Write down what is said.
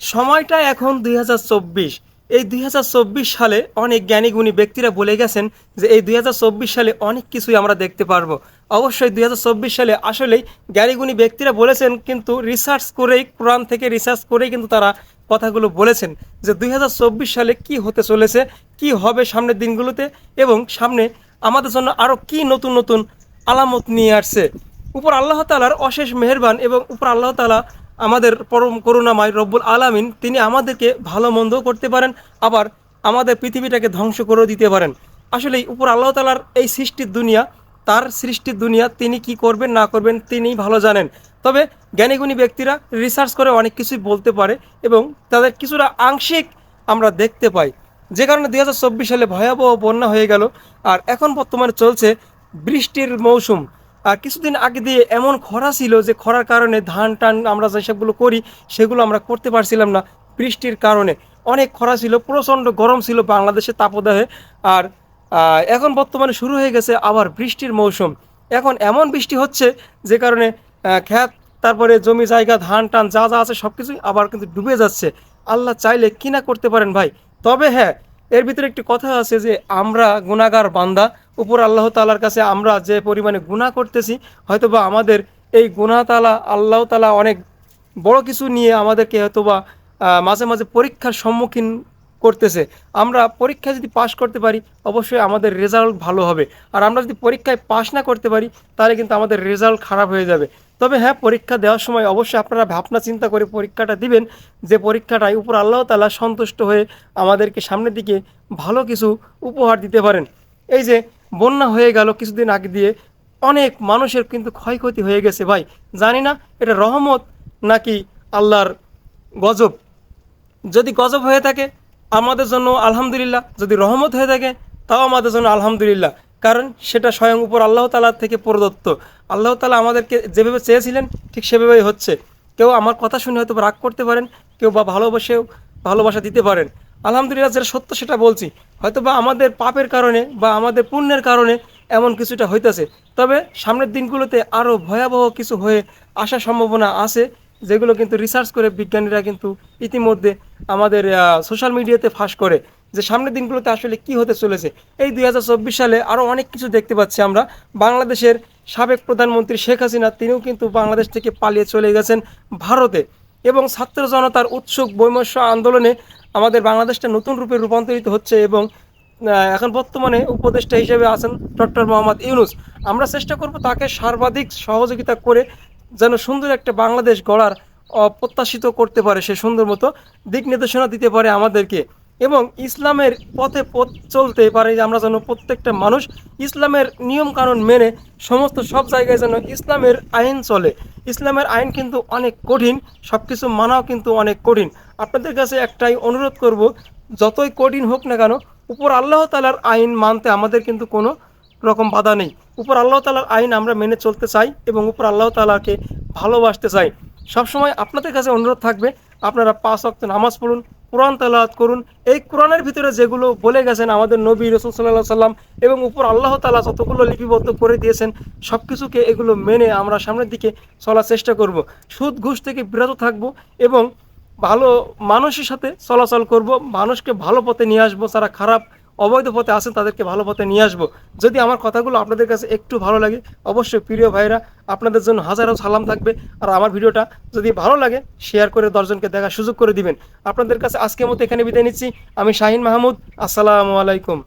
সময়টা এখন দুই হাজার চব্বিশ। এই দুই হাজার চব্বিশ সালে অনেক জ্ঞানী গুণী ব্যক্তিরা বলে গেছেন যে এই দুই হাজার চব্বিশ সালে অনেক কিছুই আমরা দেখতে পারব। অবশ্যই দুই হাজার চব্বিশ সালে আসলেই জ্ঞানী গুণী ব্যক্তিরা বলেছেন, কিন্তু রিসার্চ করেই, কোরআন থেকে রিসার্চ করেই কিন্তু তারা কথাগুলো বলেছেন যে দুই হাজার চব্বিশ সালে কি হতে চলেছে, কি হবে সামনের দিনগুলোতে এবং সামনে আমাদের জন্য আরও কি নতুন নতুন আলামত নিয়ে আসছে। উপর আল্লাহ তালার অশেষ মেহেরবান এবং উপর আল্লাহ তালা আমাদের পরম করুণাময় রব্বুল আলামিন, তিনি আমাদেরকে ভালো মন্দও করতে পারেন, আবার আমাদের পৃথিবীটাকে ধ্বংস করেও দিতে পারেন। আসলে উপর আল্লাহ তালার এই সৃষ্টির দুনিয়া, তার সৃষ্টির দুনিয়া তিনি কি করবেন, না করবেন তিনিই ভালো জানেন। তবে জ্ঞানীগুণী ব্যক্তিরা রিসার্চ করে অনেক কিছুই বলতে পারে এবং তাদের কিছুটা আংশিক আমরা দেখতে পাই। যে কারণে দু হাজার চব্বিশ সালে ভয়াবহ বন্যা হয়ে গেল, আর এখন বর্তমানে চলছে বৃষ্টির মৌসুম। কিছুদিন আগে দিয়ে এমন খরা ছিল যে খরার কারণে ধান টান আমরা যেসবগুলো করি, সেগুলো আমরা করতে পারছিলাম না বৃষ্টির কারণে। অনেক খরা ছিল, প্রচণ্ড গরম ছিল বাংলাদেশে তাপদাহে। আর এখন বর্তমানে শুরু হয়ে গেছে আবার বৃষ্টির মৌসুম। এখন এমন বৃষ্টি হচ্ছে যে কারণে খ্যাত তারপরে জমি জায়গা, ধান টান যা যা আছে সব কিছুই আবার কিন্তু ডুবে যাচ্ছে। আল্লাহ চাইলে কি না করতে পারেন ভাই? তবে হ্যাঁ এর ভিতরে একটি কথা আছে যে আমরা গুণাগার বান্দা। উপর আল্লাহ তালার কাছে আমরা যে পরিমাণে গুণা করতেছি, হয়তোবা আমাদের এই গুণা তালা আল্লাহ তালা অনেক বড় কিছু নিয়ে আমাদেরকে হয়তোবা মাঝে মাঝে পরীক্ষার সম্মুখীন করতেছে। আমরা পরীক্ষায় যদি পাশ করতে পারি, অবশ্যই আমাদের রেজাল্ট ভালো হবে। আর আমরা যদি পরীক্ষায় পাশ না করতে পারি, তাহলে কিন্তু আমাদের রেজাল্ট খারাপ হয়ে যাবে। তবে হ্যাঁ পরীক্ষা দেওয়ার সময় অবশ্যই আপনারা ভাবনা চিন্তা করে পরীক্ষাটা দিবেন যে পরীক্ষাটাই উপর আল্লাহ তালা সন্তুষ্ট হয়ে আমাদেরকে সামনের দিকে ভালো কিছু উপহার দিতে পারেন। এই যে বন্যা হয়ে গেল কিছুদিন আগে দিয়ে অনেক মানুষের কিন্তু ক্ষয়ক্ষতি হয়ে গেছে ভাই। জানি না, এটা রহমত নাকি আল্লাহর গজব? যদি গজব হয়ে থাকে আমাদের জন্য আলহামদুলিল্লাহ যদি রহমত হয়ে থাকে, তাও আমাদের জন্য আলহামদুলিল্লাহ। কারণ সেটা স্বয়ং উপর আল্লাহ তালার থেকে প্রদত্ত। আল্লাহ তালা আমাদেরকে যেভাবে চেয়েছিলেন, ঠিক সেভাবেই হচ্ছে। কেউ আমার কথা শুনে হয়তো রাগ করতে পারেন, কেউ বা ভালোবাসেও ভালোবাসা দিতে পারেন। আলহামদুলিল্লাহ যেটা সত্য সেটা বলছি। হয়তো বা আমাদের পাপের কারণে বা আমাদের পুণ্যের কারণে এমন কিছুটা হইতেছে। তবে সামনের দিনগুলোতে আরও ভয়াবহ কিছু হয়ে আসার সম্ভাবনা আছে। যেগুলো কিন্তু রিসার্চ করে বিজ্ঞানীরা কিন্তু ইতিমধ্যে আমাদের সোশ্যাল মিডিয়াতে ফাঁস করে যে সামনের দিনগুলোতে আসলে কি হতে চলেছে। এই দুই হাজার চব্বিশ সালে আরও অনেক কিছু দেখতে পাচ্ছি আমরা। বাংলাদেশের সাবেক প্রধানমন্ত্রী শেখ হাসিনা, তিনিও কিন্তু বাংলাদেশ থেকে পালিয়ে চলে গেছেন ভারতে। এবং ছাত্র জনতার উৎসুক বৈমস্য আন্দোলনে আমাদের বাংলাদেশটা নতুন রূপে রূপান্তরিত হচ্ছে এবং এখন বর্তমানে উপদেষ্টা হিসেবে আছেন ডক্টর মোহাম্মদ ইউনুস। আমরা চেষ্টা করব তাকে সর্বাধিক সহযোগিতা করে যেন সুন্দর একটা বাংলাদেশ গড়ার অপ্রত্যাশিত করতে পারে সে সুন্দর মতো দিক নির্দেশনা দিতে পারে আমাদেরকে। এবং ইসলামের পথে পথ চলতে পারে আমরা যেন প্রত্যেকটা মানুষ ইসলামের নিয়ম কানুন মেনে সমস্ত সব জায়গায় যেন ইসলামের আইন চলে। ইসলামের আইন কিন্তু অনেক কঠিন সব কিছু মানাও কিন্তু অনেক কঠিন। আপনাদের কাছে একটাই অনুরোধ করব, যতই কঠিন হোক না কেন, উপর আল্লাহ তালার আইন মানতে আমাদের কিন্তু কোনো রকম বাধা নেই। উপর আল্লাহ তালার আইন আমরা মেনে চলতে চাই এবং উপর আল্লাহ তালাকে ভালোবাসতে চাই। সবসময় আপনাদের কাছে অনুরোধ থাকবে, আপনারা পাঁচ অক্ত নামাজ পড়ুন, কোরআন তালাত করুন। এই কোরআনের ভিতরে যেগুলো বলে গেছেন আমাদের নবী রসুল সাল্লাহ সাল্লাম এবং উপর আল্লাহ তালা যতগুলো লিপিবদ্ধ করে দিয়েছেন সব কিছুকে এগুলো মেনে আমরা সামনের দিকে চলার চেষ্টা করব। সুদ, ঘুষ থেকে বিরত থাকব এবং ভালো মানুষের সাথে চলাচল করব, মানুষকে ভালো পথে নিয়ে আসব তারা খারাপ অবৈধ পথে আসেন, তাদেরকে ভালো পথে নিয়ে আসব। যদি আমার কথাগুলো আপনাদের কাছে একটু ভালো লাগে, অবশ্যই প্রিয় ভাইরা আপনাদের জন্য হাজারো সালাম থাকবে। আর আমার ভিডিওটা যদি ভালো লাগে শেয়ার করে দশজনকে দেখার সুযোগ করে দিবেন। আপনাদের কাছে আজকের মতো এখানে বিদায় নিচ্ছি। আমি শাহিন মাহমুদ, আসসালামু আলাইকুম।